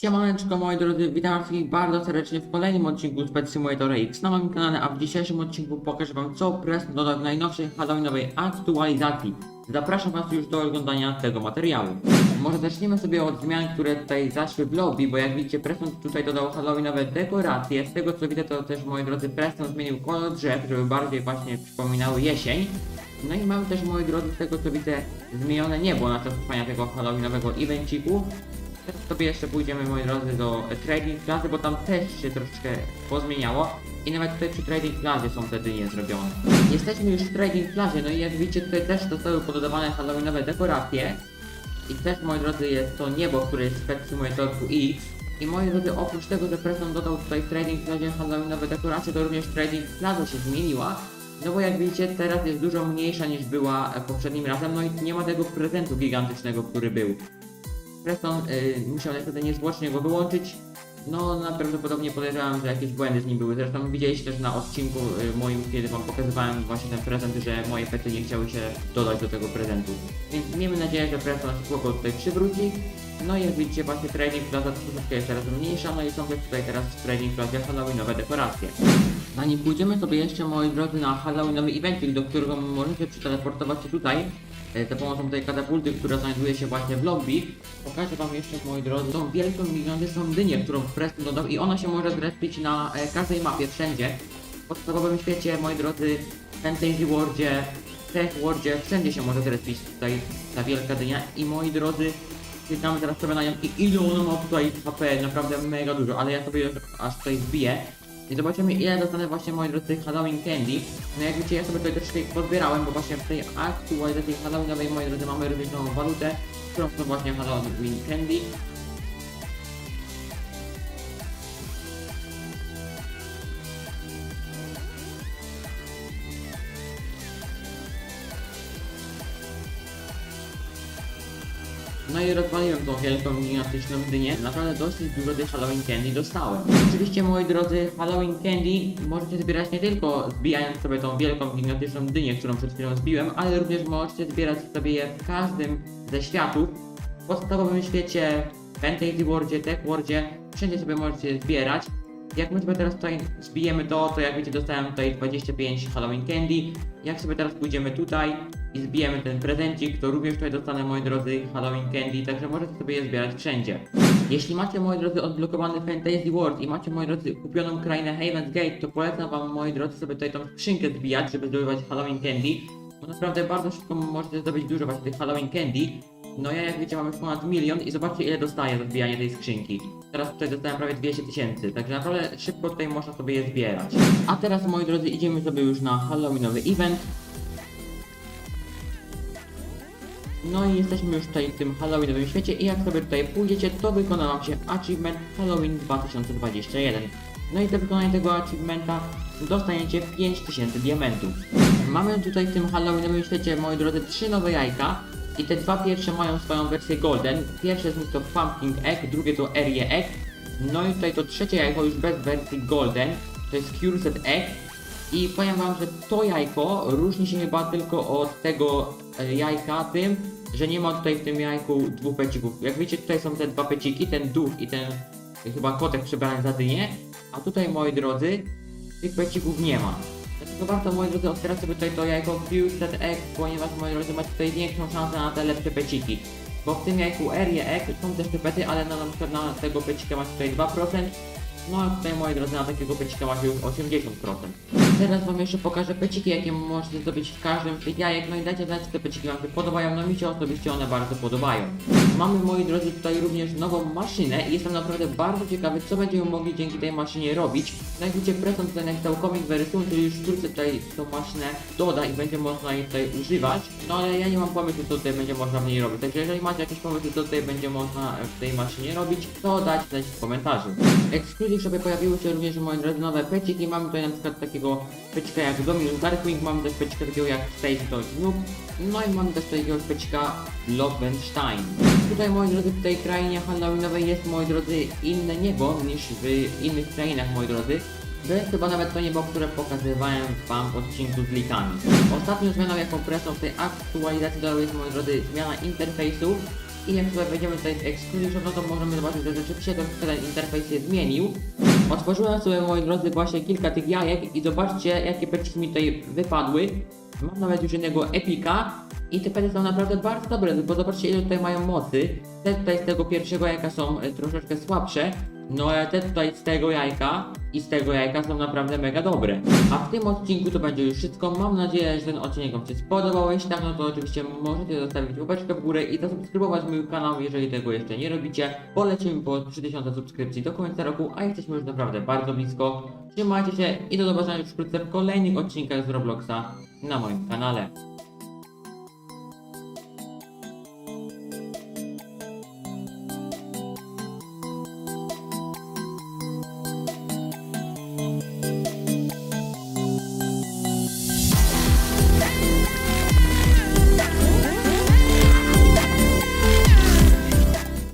Siemaneczko moi drodzy, witam wszystkich bardzo serdecznie w kolejnym odcinku z Simulator X na moim kanale, a w dzisiejszym odcinku pokażę wam co Press dodał w najnowszej halloweenowej aktualizacji. Zapraszam was już do oglądania tego materiału. Może zaczniemy sobie od zmian, które tutaj zaszły w lobby, bo jak widzicie Preston tutaj dodał halloweenowe dekoracje. Z tego co widzę to też moi drodzy Preston zmienił kolor drzew, żeby bardziej właśnie przypominały jesień. No i mamy też moi drodzy z tego co widzę zmienione niebo na czas trwania tego halloweenowego evenciku. Teraz sobie jeszcze pójdziemy, moi drodzy, do Trading Plazy, bo tam też się troszeczkę pozmieniało. I nawet tutaj przy Trading Plazie są te dynie zrobione. Jesteśmy już w Trading Plazie, no i jak widzicie tutaj też zostały pododawane halloweenowe dekoracje. I też, moi drodzy, jest to niebo, które jest w Pet Simulatorku X. I moi drodzy, oprócz tego, że Preston dodał tutaj w Trading Plazie halloweenowe dekoracje, to również Trading Plaza się zmieniła. No bo jak widzicie, teraz jest dużo mniejsza niż była e, poprzednim razem, no i nie ma tego prezentu gigantycznego, który był. Preston y, musiał niestety niezwłocznie go wyłączyć. No najprawdopodobniej podejrzewam, że jakieś błędy z nim były. Zresztą widzieliście też na odcinku y, moim, kiedy wam pokazywałem właśnie ten prezent, że moje pety nie chciały się dodać do tego prezentu. Więc miejmy nadzieję, że Preston go tutaj przywróci. No i jak widzicie właśnie Trading Plaza troszeczkę jest teraz mniejsza, no i są też tutaj teraz Trading Plazie halloweenowe dekoracje. Zanim pójdziemy sobie jeszcze moi drodzy na halloweenowy evencik, do którego możecie przeteleportować się tutaj, za pomocą tej katapulty, która znajduje się właśnie w lobby, pokażę wam jeszcze moi drodzy tą wielką gigantyczną dynię, którą Preston dodał i ona się może zrespić na e, każdej mapie, wszędzie. W podstawowym świecie, moi drodzy, Fantasy Worldzie, Tech Worldzie, wszędzie się może zrespić tutaj ta wielka dynia i moi drodzy, Czekamy teraz sobie na nią i ile ona ma tutaj HP, naprawdę mega dużo, ale ja sobie już aż tutaj wbiję. I zobaczymy ile dostanę właśnie moi drodzy Halloween Candy. No jak widzicie ja sobie tutaj troszkę ich pozbierałem, bo właśnie w tej aktualizacji Halloweenowej moi drodzy mamy również nową walutę, którą to właśnie Halloween Candy. No i rozwaliłem tą wielką, gigantyczną dynię. Naprawdę dosyć dużo tych Halloween Candy dostałem. Oczywiście moi drodzy, Halloween Candy możecie zbierać nie tylko zbijając sobie tą wielką, gigantyczną dynię, którą przed chwilą zbiłem, ale również możecie zbierać sobie je w każdym ze światów. W podstawowym świecie, Fantasy Worldzie, Tech Worldzie, wszędzie sobie możecie zbierać. Jak my sobie teraz tutaj zbijemy to, to jak wiecie dostałem tutaj 25 Halloween Candy. Jak sobie teraz pójdziemy tutaj i zbijemy ten prezencik, to również tutaj dostanę moi drodzy Halloween Candy, także możecie sobie je zbierać wszędzie. Jeśli macie moi drodzy odblokowany Fantasy World i macie moi drodzy kupioną krainę Haven's Gate, to polecam wam moi drodzy sobie tutaj tą skrzynkę zbijać, żeby zdobywać Halloween Candy. Bo naprawdę bardzo szybko możecie zdobyć dużo właśnie tych Halloween Candy. No ja jak wiecie mam już ponad milion i zobaczcie ile dostaję za zbijanie tej skrzynki. Teraz tutaj dostałem prawie 200 tysięcy, także naprawdę szybko tutaj można sobie je zbierać. A teraz moi drodzy idziemy sobie już na Halloweenowy event. No i jesteśmy już tutaj w tym Halloweenowym świecie i jak sobie tutaj pójdziecie, to wykona wam się Achievement Halloween 2021. No i do wykonania tego achievementa dostaniecie 5000 diamentów. Mamy tutaj w tym Halloweenowym świecie, moi drodzy, trzy nowe jajka. I te dwa pierwsze mają swoją wersję Golden. Pierwsze z nich to Pumpkin Egg, drugie to Area Egg. No i tutaj to trzecie jajko już bez wersji Golden. To jest Cursed Egg. I powiem wam, że to jajko różni się chyba tylko od tego e, jajka tym, że nie ma tutaj w tym jajku dwóch pecików. Jak wiecie, tutaj są te dwa peciki, ten duch i ten chyba kotek przebrany za dynię. A tutaj, moi drodzy, tych pecików nie ma. Dlatego warto, moi drodzy, otwierać sobie tutaj to jajko Fused Egg, ponieważ, moi drodzy, macie tutaj większą szansę na te lepsze peciki. Bo w tym jajku Area Egg są też te pety, ale na, na przykład na tego pecika macie tutaj 2%, no a tutaj moi drodzy na takiego pecika macie już 80%. Teraz wam jeszcze pokażę peciki jakie możecie zdobyć w każdym z tych jajek, no i dajcie znać czy te peciki wam się podobają, no mi się osobiście one bardzo podobają. Mamy moi drodzy tutaj również nową maszynę i jestem naprawdę bardzo ciekawy co będziemy mogli dzięki tej maszynie robić. No jak widzicie Preston tutaj napisał comic very soon, czyli już wkrótce tutaj tą maszynę doda i będzie można jej tutaj używać. No ale ja nie mam pomysłu co tutaj będzie można w niej robić, także jeżeli macie jakieś pomysły co tutaj będzie można w tej maszynie robić, to dajcie znać w komentarzu. Ekskluzyw sobie pojawiły się również moi drodzy nowe peciki, mamy tutaj na przykład takiego pecika jak Dominus Darkwing, mamy też pecika takiego jak Space Dodge Noob, no i mamy też tutaj jakiegoś pecika Lovenstein. Tutaj moi drodzy w tej krainie halloweenowej jest moi drodzy inne niebo niż w innych krainach moi drodzy. To jest chyba nawet to niebo, które pokazywałem wam w odcinku z likami. Ostatnią zmianą jaką presją w tej aktualizacji dodał jest moi drodzy zmiana interfejsu I jak sobie wejdziemy tutaj w Exclusion, no to możemy zobaczyć, że rzeczywiście troszkę ten interfejs się zmienił. Otworzyłem sobie, moi drodzy, właśnie kilka tych jajek i zobaczcie, jakie peciki mi tutaj wypadły. Mam nawet już jednego epika i te pety są naprawdę bardzo dobre, bo zobaczcie ile tutaj mają mocy. Te tutaj z tego pierwszego jajka są e, troszeczkę słabsze, no ale te tutaj z tego jajka i z tego jajka są naprawdę mega dobre. A w tym odcinku to będzie już wszystko. Mam nadzieję, że ten odcinek Wam się spodobał. Jeśli tak, no to oczywiście możecie zostawić łapeczkę w górę i zasubskrybować mój kanał, jeżeli tego jeszcze nie robicie. Polecimy po 3000 subskrypcji do końca roku, a jesteśmy już naprawdę bardzo blisko. Trzymajcie się i do zobaczenia już wkrótce w kolejnych odcinkach z Robloxa na moim kanale.